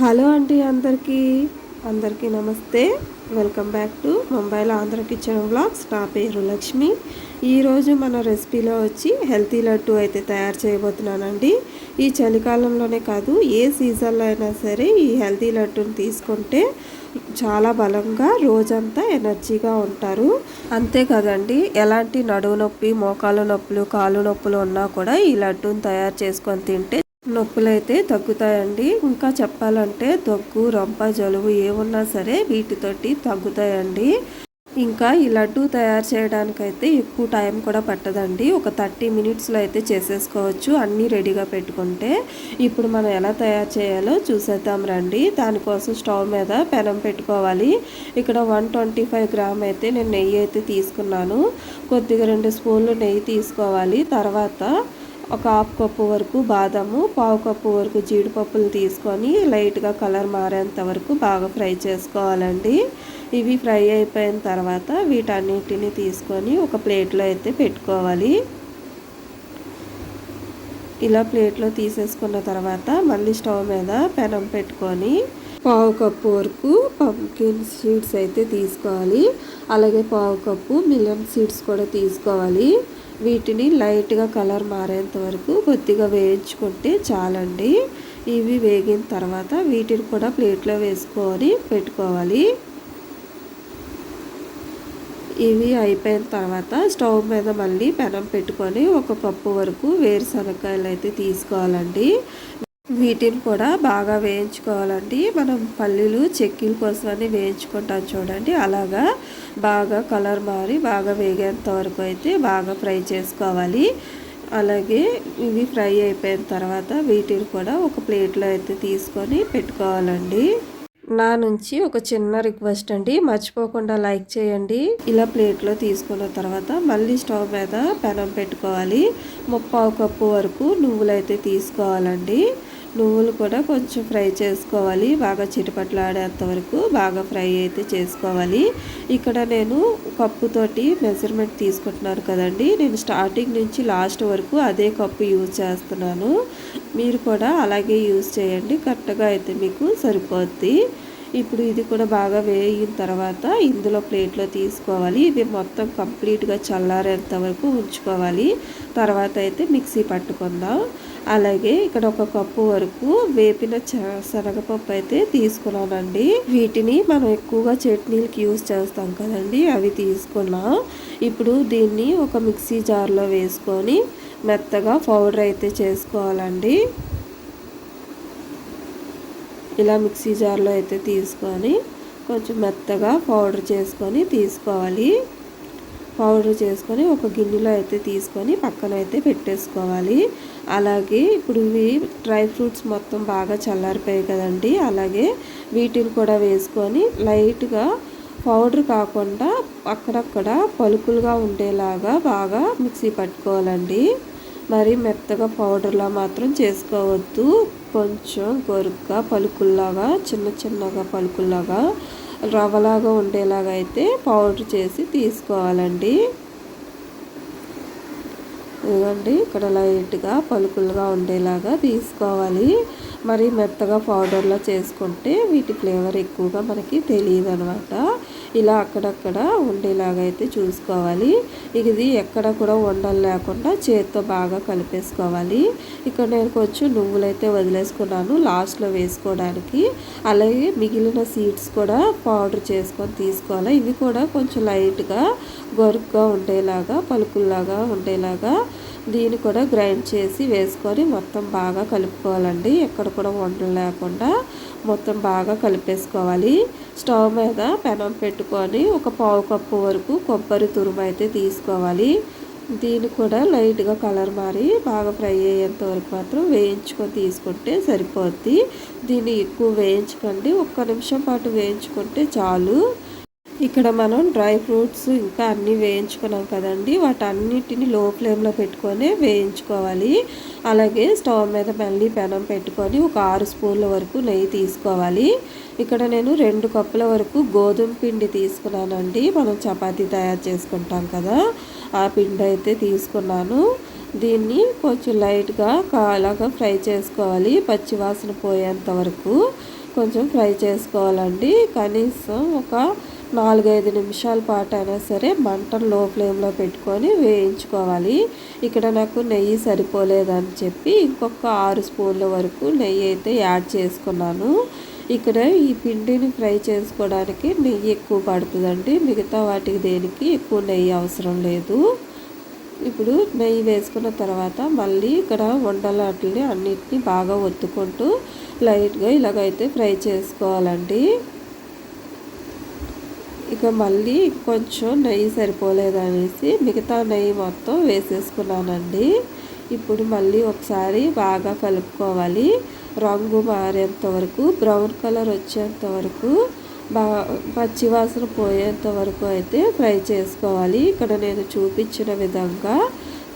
Hello అండి అందరికీ. అందరికీ నమస్తే. వెల్కమ్ బ్యాక్ టు ముంబైలో ఆంధ్ర కిచెన్ బ్లాగ్స్. నా పేరు లక్ష్మి. ఈరోజు మన రెసిపీలో వచ్చి హెల్తీ లడ్డు అయితే తయారు చేయబోతున్నానండి. ఈ చలికాలంలోనే కాదు ఏ సీజన్లో అయినా సరే ఈ హెల్తీ లడ్డుని తీసుకుంటే చాలా బలంగా రోజంతా ఎనర్జీగా ఉంటారు. అంతే కదండి ఎలాంటి నడువు నొప్పి మోకాలు నొప్పులు కాలు నొప్పులు ఉన్నా కూడా ఈ లడ్డూని తయారు చేసుకొని తింటే నొప్పులైతే తగ్గుతాయండి. ఇంకా చెప్పాలంటే దగ్గు రొంప జలుబు ఏమున్నా సరే వీటితోటి తగ్గుతాయండి. ఇంకా ఈ లడ్డు తయారు చేయడానికైతే ఎక్కువ టైం కూడా పట్టదండి. ఒక థర్టీ మినిట్స్లో అయితే చేసేసుకోవచ్చు. అన్నీ రెడీగా పెట్టుకుంటే ఇప్పుడు మనం ఎలా తయారు చేయాలో చూసేద్దాం రండి. దానికోసం స్టవ్ మీద పెనం పెట్టుకోవాలి. ఇక్కడ వన్ ట్వంటీ ఫైవ్ గ్రామ్ అయితే నేను నెయ్యి అయితే తీసుకున్నాను. కొద్దిగా రెండు స్పూన్లు నెయ్యి తీసుకోవాలి. తర్వాత ఒక హాఫ్ కప్పు వరకు బాదము పావు కప్పు వరకు జీడిపప్పులు తీసుకొని లైట్గా కలర్ మారేంత వరకు బాగా ఫ్రై చేసుకోవాలండి. ఇవి ఫ్రై అయిపోయిన తర్వాత వీటన్నిటిని తీసుకొని ఒక ప్లేట్లో అయితే పెట్టుకోవాలి. ఇలా ప్లేట్లో తీసేసుకున్న తర్వాత మళ్ళీ స్టవ్ మీద పెనం పెట్టుకొని పావు కప్పు వరకు పంకిన్ సీడ్స్ అయితే తీసుకోవాలి. అలాగే పావు కప్పు మిలియన్ సీడ్స్ కూడా తీసుకోవాలి. వీటిని లైట్గా కలర్ మారేంత వరకు కొద్దిగా వేయించుకుంటే చాలండి. ఇవి వేగిన తర్వాత వీటిని కూడా ప్లేట్లో వేసుకొని పెట్టుకోవాలి. ఇవి అయిపోయిన తర్వాత స్టవ్ మీద మళ్ళీ పెనం పెట్టుకొని ఒక కప్పు వరకు వేరుశనగకాయలు అయితే తీసుకోవాలండి. వీటిని కూడా బాగా వేయించుకోవాలండి. మనం పల్లీలు చెక్కీల కోసమని వేయించుకుంటాం చూడండి. అలాగా బాగా కలర్ మారి బాగా వేగేంత వరకు అయితే బాగా ఫ్రై చేసుకోవాలి. అలాగే ఇవి ఫ్రై అయిపోయిన తర్వాత వీటిని కూడా ఒక ప్లేట్లో అయితే తీసుకొని పెట్టుకోవాలండి. నా నుంచి ఒక చిన్న రిక్వెస్ట్ అండి. మర్చిపోకుండా లైక్ చేయండి. ఇలా ప్లేట్లో తీసుకున్న తర్వాత మళ్ళీ స్టవ్ మీద పెనం పెట్టుకోవాలి. ముప్పావు కప్పు వరకు నువ్వులు అయితే తీసుకోవాలండి. నువ్వులు కూడా కొంచెం ఫ్రై చేసుకోవాలి. బాగా చిటపట్లాడేంత వరకు బాగా ఫ్రై అయితే చేసుకోవాలి. ఇక్కడ నేను కప్పుతోటి మెజర్మెంట్ తీసుకుంటున్నాను కదండి. నేను స్టార్టింగ్ నుంచి లాస్ట్ వరకు అదే కప్పు యూజ్ చేస్తున్నాను. మీరు కూడా అలాగే యూజ్ చేయండి. కరెక్ట్గా అయితే మీకు సరిపోద్ది. ఇప్పుడు ఇది కూడా బాగా వేగిన తర్వాత ఇందులో ప్లేట్లో తీసుకోవాలి. ఇది మొత్తం కంప్లీట్గా చల్లారేంత వరకు ఉంచుకోవాలి. తర్వాత అయితే మిక్సీ పట్టుకుందాం. అలాగే ఇక్కడ ఒక కప్పు వరకు వేపిన శనగపప్పు అయితే తీసుకున్నానండి. వీటిని మనం ఎక్కువగా చట్నీలకి యూజ్ చేస్తాం కదండి అవి తీసుకున్నాం. ఇప్పుడు దీన్ని ఒక మిక్సీ జార్లో వేసుకొని మెత్తగా పౌడర్ అయితే చేసుకోవాలండి. ఇలా మిక్సీ జార్లో అయితే తీసుకొని కొంచెం మెత్తగా పౌడర్ చేసుకొని తీసుకోవాలి. పౌడర్ చేసుకొని ఒక గిన్నెలో అయితే తీసుకొని పక్కన అయితే పెట్టేసుకోవాలి. అలాగే ఇప్పుడు ఇవి డ్రై ఫ్రూట్స్ మొత్తం బాగా చల్లారిపోయాయి కదండి. అలాగే వీటిని కూడా వేసుకొని లైట్గా పౌడర్ కాకుండా అక్కడక్కడ పలుకులుగా ఉండేలాగా బాగా మిక్సీ పట్టుకోవాలండి. మరి మెత్తగా పౌడర్లా మాత్రం చేసుకోవద్దు. కొంచెం గొరుగ్గా పలుకుల్లాగా చిన్న చిన్నగా పలుకుల్లాగా రవ్వలాగా ఉండేలాగా అయితే పౌడర్ చేసి తీసుకోవాలండి. ఇదిగోండి ఇక్కడ లైట్గా పలుకులుగా ఉండేలాగా తీసుకోవాలి. మరి మెత్తగా పౌడర్లో చేసుకుంటే వీటి ఫ్లేవర్ ఎక్కువగా మనకి తెలియదు అనమాట ఇలా అక్కడక్కడ ఉండేలాగా అయితే చూసుకోవాలి. ఇది ఎక్కడ కూడా ఉండలు లేకుండా చేత్తో బాగా కలిపేసుకోవాలి. ఇక్కడ నేను కొంచెం నువ్వులైతే వదిలేసుకున్నాను లాస్ట్లో వేసుకోవడానికి. అలాగే మిగిలిన సీడ్స్ కూడా పౌడర్ చేసుకొని తీసుకోవాలి. ఇవి కూడా కొంచెం లైట్గా గొరుగ్గా ఉండేలాగా పలుకుల్లాగా ఉండేలాగా దీన్ని కూడా గ్రైండ్ చేసి వేసుకొని మొత్తం బాగా కలుపుకోవాలండి. ఎక్కడ కూడా వండలు లేకుండా మొత్తం బాగా కలిపేసుకోవాలి. స్టవ్ మీద పెనం పెట్టుకొని ఒక పావు కప్పు వరకు కొబ్బరి తురుము అయితే తీసుకోవాలి. దీన్ని కూడా లైట్గా కలర్ మారి బాగా ఫ్రై అయ్యేంత వరకు మాత్రం వేయించుకొని తీసుకుంటే సరిపోద్ది. దీన్ని ఎక్కువ వేయించకండి. ఒక్క నిమిషం పాటు వేయించుకుంటే చాలు. ఇక్కడ మనం డ్రై ఫ్రూట్స్ ఇంకా అన్నీ వేయించుకున్నాం కదండి. వాటన్నిటిని లో ఫ్లేమ్లో పెట్టుకొని వేయించుకోవాలి. అలాగే స్టవ్ మీద మళ్ళీ పెనం పెట్టుకొని ఒక ఆరు స్పూన్ల వరకు నెయ్యి తీసుకోవాలి. ఇక్కడ నేను రెండు కప్పుల వరకు గోధుమ పిండి తీసుకున్నానండి. మనం చపాతీ తయారు చేసుకుంటాం కదా ఆ పిండి అయితే తీసుకున్నాను. దీన్ని కొంచెం లైట్గా అలాగా ఫ్రై చేసుకోవాలి. పచ్చివాసన పోయేంత వరకు. కొంచెం ఫ్రై చేసుకోవాలండి. కనీసం ఒక నాలుగైదు నిమిషాల పాటు అయినా సరే మంటను లో ఫ్లేమ్లో పెట్టుకొని వేయించుకోవాలి. ఇక్కడ నాకు నెయ్యి సరిపోలేదని చెప్పి ఇంకొక ఆరు స్పూన్ల వరకు నెయ్యి అయితే యాడ్ చేసుకున్నాను. ఇక్కడ ఈ పిండిని ఫ్రై చేసుకోవడానికి నెయ్యి ఎక్కువ పడుతుందండి. మిగతా వాటికి దేనికి ఎక్కువ నెయ్యి అవసరం లేదు. ఇప్పుడు నెయ్యి వేసుకున్న తర్వాత మళ్ళీ ఇక్కడ వండలాటిని అన్నిటినీ బాగా ఒత్తుకుంటూ లైట్గా ఇలాగైతే ఫ్రై చేసుకోవాలండి. ఇక మళ్ళీ కొంచెం నెయ్యి సరిపోలేదనేసి మిగతా నెయ్యి మొత్తం వేసేసుకున్నానండి. ఇప్పుడు మళ్ళీ ఒకసారి బాగా కలుపుకోవాలి. రంగు మారేంత వరకు బ్రౌన్ కలర్ వచ్చేంత వరకు పచ్చివాసన పోయేంత వరకు అయితే ఫ్రై చేసుకోవాలి. ఇక్కడ నేను చూపించిన విధంగా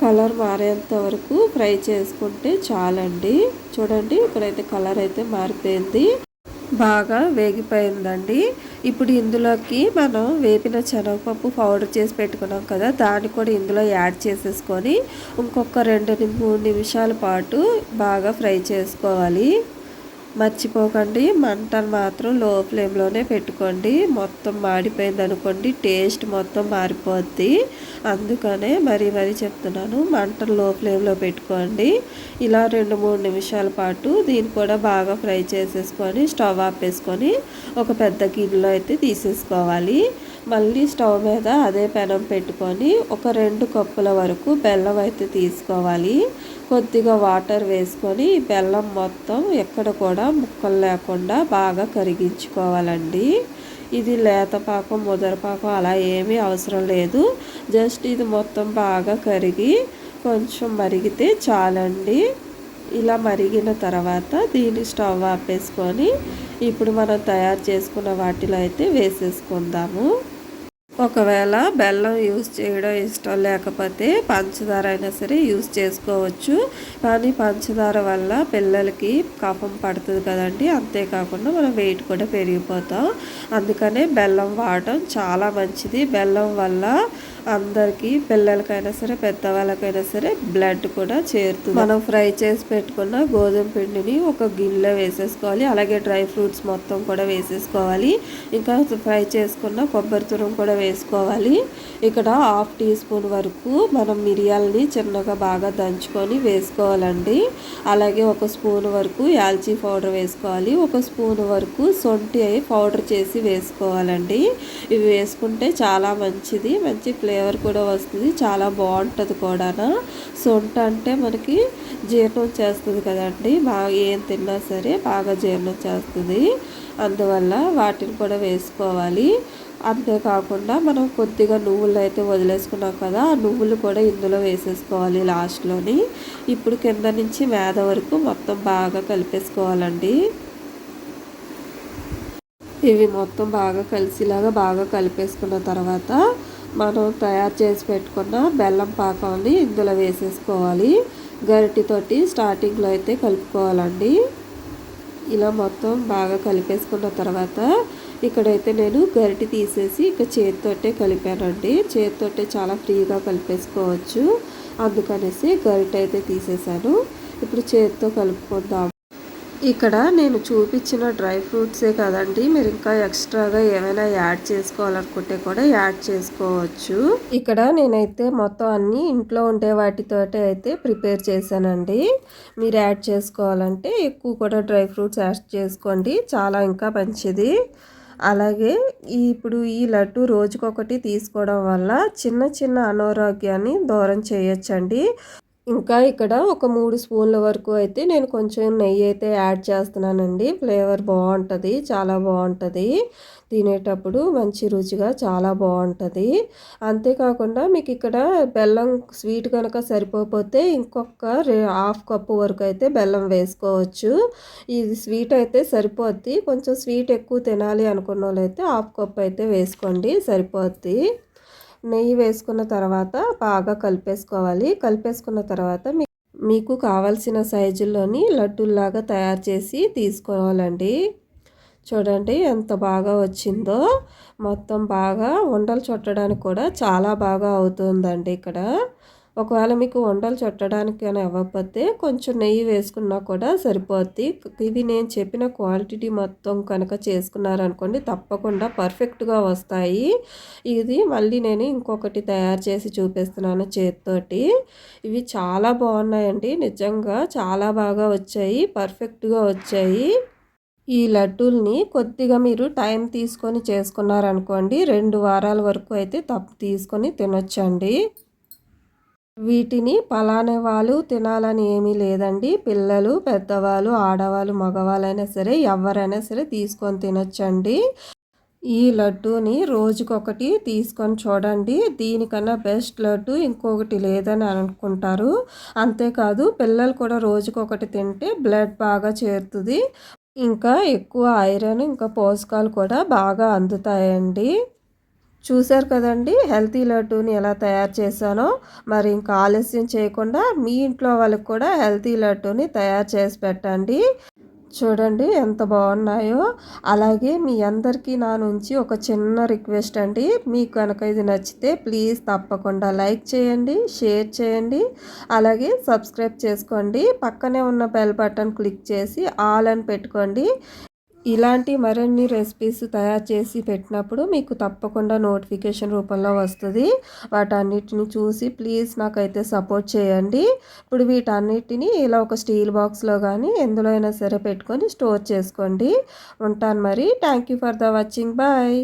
కలర్ మారేంత వరకు ఫ్రై చేసుకుంటే చాలండి. చూడండి ఇక్కడైతే కలర్ అయితే మారిపోయింది. బాగా వేగిపోయిందండి. ఇప్పుడు ఇందులోకి మనం వేపిన శనగపప్పు పౌడర్ చేసి పెట్టుకున్నాం కదా దాన్ని కూడా ఇందులో యాడ్ చేసేసుకొని ఇంకొక రెండు మూడు నిమిషాల పాటు బాగా ఫ్రై చేసుకోవాలి. మర్చిపోకండి. మంటను మాత్రం లో ఫ్లేమ్లోనే పెట్టుకోండి. మొత్తం మాడిపోయింది అనుకోండి. టేస్ట్ మొత్తం మారిపోద్ది. అందుకనే మరీ మరీ చెప్తున్నాను. మంటను లో ఫ్లేమ్లో పెట్టుకోండి. ఇలా రెండు మూడు నిమిషాల పాటు దీన్ని కూడా బాగా ఫ్రై చేసేసుకొని స్టవ్ ఆపేసుకొని ఒక పెద్ద గిన్నెలో అయితే తీసేసుకోవాలి. మళ్ళీ స్టవ్ మీద అదే పెనం పెట్టుకొని ఒక రెండు కప్పుల వరకు బెల్లం అయితే తీసుకోవాలి. కొద్దిగా వాటర్ వేసుకొని బెల్లం మొత్తం ఎక్కడ కూడా ముక్కలు లేకుండా బాగా కరిగించుకోవాలండి. ఇది లేతపాకం ముదరపాకం అలా ఏమీ అవసరం లేదు. జస్ట్ ఇది మొత్తం బాగా కరిగి కొంచెం మరిగితే చాలండి. ఇలా మరిగిన తర్వాత దీన్ని స్టవ్ ఆపేసుకొని ఇప్పుడు మనం తయారు చేసుకున్న వాటిలో అయితే వేసేసుకుందాము. ఒకవేళ బెల్లం యూస్ చేయడం ఇష్టం లేకపోతే పంచదార అయినా సరే యూస్ చేసుకోవచ్చు. కానీ పంచదార వల్ల పిల్లలకి కఫం పడుతుంది కదండి. అంతేకాకుండా మనం వెయిట్ కూడా పెరిగిపోతాం. అందుకనే బెల్లం వాడటం చాలా మంచిది. బెల్లం వల్ల అందరికీ పిల్లలకైనా సరే పెద్దవాళ్ళకైనా సరే బ్లడ్ కూడా చేరుతుంది. మనం ఫ్రై చేసి పెట్టుకున్న గోధుమ పిండిని ఒక గిన్నెలో వేసేసుకోవాలి. అలాగే డ్రై ఫ్రూట్స్ మొత్తం కూడా వేసేసుకోవాలి. ఇంకా ఫ్రై చేసుకున్న కొబ్బరి తురం కూడా వేసుకోవాలి. ఇక్కడ హాఫ్ టీ స్పూన్ వరకు మనం మిరియాలని చిన్నగా బాగా దంచుకొని వేసుకోవాలండి. అలాగే ఒక స్పూన్ వరకు యాల్చీ పౌడర్ వేసుకోవాలి. ఒక స్పూన్ వరకు సొంటి పౌడర్ చేసి వేసుకోవాలండి. ఇవి వేసుకుంటే చాలా మంచిది. మంచి ఫ్లేవర్ ఫ్లేవర్ కూడా వస్తుంది. చాలా బాగుంటుంది కూడా సొంట అంటే మనకి జీర్ణం చేస్తుంది కదండి. బాగా ఏం తిన్నా సరే బాగా జీర్ణం చేస్తుంది. అందువల్ల వాటిని కూడా వేసుకోవాలి. అంతేకాకుండా మనం కొద్దిగా నువ్వులు అయితే వదిలేసుకున్నాం కదా ఆ నువ్వులు కూడా ఇందులో వేసేసుకోవాలి లాస్ట్లోని. ఇప్పుడు కింద నుంచి మేద వరకు మొత్తం బాగా కలిపేసుకోవాలండి. ఇవి మొత్తం బాగా కలిసిలాగా బాగా కలిపేసుకున్న తర్వాత మనం తయారు చేసి పెట్టుకున్న బెల్లం పాకాన్ని ఇందులో వేసేసుకోవాలి. గరిటితోటి స్టార్టింగ్లో అయితే కలుపుకోవాలండి. ఇలా మొత్తం బాగా కలిపేసుకున్న తర్వాత ఇక్కడైతే నేను గరిటి తీసేసి ఇక చేతితోటే కలిపానండి. చేతితోటే చాలా ఫ్రీగా కలిపేసుకోవచ్చు. అందుకనేసి గరిట అయితే తీసేసాను. ఇప్పుడు చేతితో కలుపుకుందాం. ఇక్కడ నేను చూపించిన డ్రై ఫ్రూట్సే కదండి. మీరు ఇంకా ఎక్స్ట్రాగా ఏమైనా యాడ్ చేసుకోవాలనుకుంటే కూడా యాడ్ చేసుకోవచ్చు. ఇక్కడ నేనైతే మొత్తం అన్ని ఇంట్లో ఉండే వాటితోటే అయితే ప్రిపేర్ చేశానండి. మీరు యాడ్ చేసుకోవాలంటే ఎక్కువ కూడా డ్రై ఫ్రూట్స్ యాడ్ చేసుకోండి. చాలా ఇంకా మంచిది. అలాగే ఇప్పుడు ఈ లడ్డు రోజుకొకటి తీసుకోవడం వల్ల చిన్న చిన్న అనారోగ్యాన్ని దూరం చేయొచ్చండి. ఇంకా ఇక్కడ ఒక మూడు స్పూన్ల వరకు అయితే నేను కొంచెం నెయ్యి అయితే యాడ్ చేస్తున్నానండి. ఫ్లేవర్ బాగుంటుంది చాలా బాగుంటుంది. తినేటప్పుడు మంచి రుచిగా చాలా బాగుంటుంది. అంతేకాకుండా మీకు ఇక్కడ బెల్లం స్వీట్ కనుక సరిపోతే ఇంకొక హాఫ్ కప్పు వరకు అయితే బెల్లం వేసుకోవచ్చు. ఇది స్వీట్ అయితే సరిపోద్ది. కొంచెం స్వీట్ ఎక్కువ తినాలి అనుకున్న వాళ్ళు అయితే హాఫ్ కప్ అయితే వేసుకోండి సరిపోద్ది. నెయ్యి వేసుకున్న తర్వాత బాగా కలిపేసుకోవాలి. కలిపేసుకున్న తర్వాత మీకు కావాల్సిన సైజుల్లోని లడ్డూల్లాగా తయారు చేసి తీసుకోవాలండి. చూడండి ఎంత బాగా వచ్చిందో. మొత్తం బాగా ఉండలు చుట్టడానికి కూడా చాలా బాగా అవుతుందండి ఇక్కడ. ఒకవేళ మీకు వంటలు చుట్టడానికి అని అవ్వకపోతే కొంచెం నెయ్యి వేసుకున్నా కూడా సరిపోద్ది. ఇవి నేను చెప్పిన క్వాలిటీ మొత్తం కనుక చేసుకున్నారనుకోండి తప్పకుండా పర్ఫెక్ట్గా వస్తాయి. ఇది మళ్ళీ నేను ఇంకొకటి తయారు చేసి చూపిస్తున్నాను చేతితోటి. ఇవి చాలా బాగున్నాయండి. నిజంగా చాలా బాగా వచ్చాయి. పర్ఫెక్ట్గా వచ్చాయి. ఈ లడ్డూల్ని కొద్దిగా మీరు టైం తీసుకొని చేసుకున్నారనుకోండి రెండు వారాల వరకు అయితే తప్పు తీసుకొని తినొచ్చండి. వీటిని పలానే వాళ్ళు తినాలని ఏమీ లేదండి. పిల్లలు పెద్దవాళ్ళు ఆడవాళ్ళు మగవాళ్ళైనా సరే ఎవరైనా సరే తీసుకొని తినొచ్చండి. ఈ లడ్డూని రోజుకొకటి తీసుకొని చూడండి. దీనికన్నా బెస్ట్ లడ్డు ఇంకొకటి లేదని అనుకుంటారు. అంతేకాదు పిల్లలు కూడా రోజుకొకటి తింటే బ్లడ్ బాగా చేరుతుంది. ఇంకా ఎక్కువ ఐరన్ ఇంకా పోషకాలు కూడా బాగా అందుతాయండి. చూశారు కదండి హెల్తీ లడ్డూని ఎలా తయారు చేశానో. మరి ఇంకా ఆలస్యం చేయకుండా మీ ఇంట్లో వాళ్ళకి కూడా హెల్తీ లడ్డూని తయారు చేసి పెట్టండి. చూడండి ఎంత బాగున్నాయో. అలాగే మీ అందరికీ నా నుంచి ఒక చిన్న రిక్వెస్ట్ అండి. మీకు కనుక ఇది నచ్చితే ప్లీజ్ తప్పకుండా లైక్ చేయండి షేర్ చేయండి. అలాగే సబ్స్క్రైబ్ చేసుకోండి. పక్కనే ఉన్న బెల్ బటన్ క్లిక్ చేసి ఆల్ అని పెట్టుకోండి. ఇలాంటి మరిన్ని రెసిపీస్ తయారు చేసి పెట్టినప్పుడు మీకు తప్పకుండా నోటిఫికేషన్ రూపంలో వస్తుంది. వాటన్నిటిని చూసి ప్లీజ్ నాకైతే సపోర్ట్ చేయండి. ఇప్పుడు వీటన్నిటిని ఇలా ఒక స్టీల్ బాక్స్లో కానీ ఎందులో అయినా సరే పెట్టుకొని స్టోర్ చేసుకోండి. ఉంటాను మరి. Thank you for the watching bye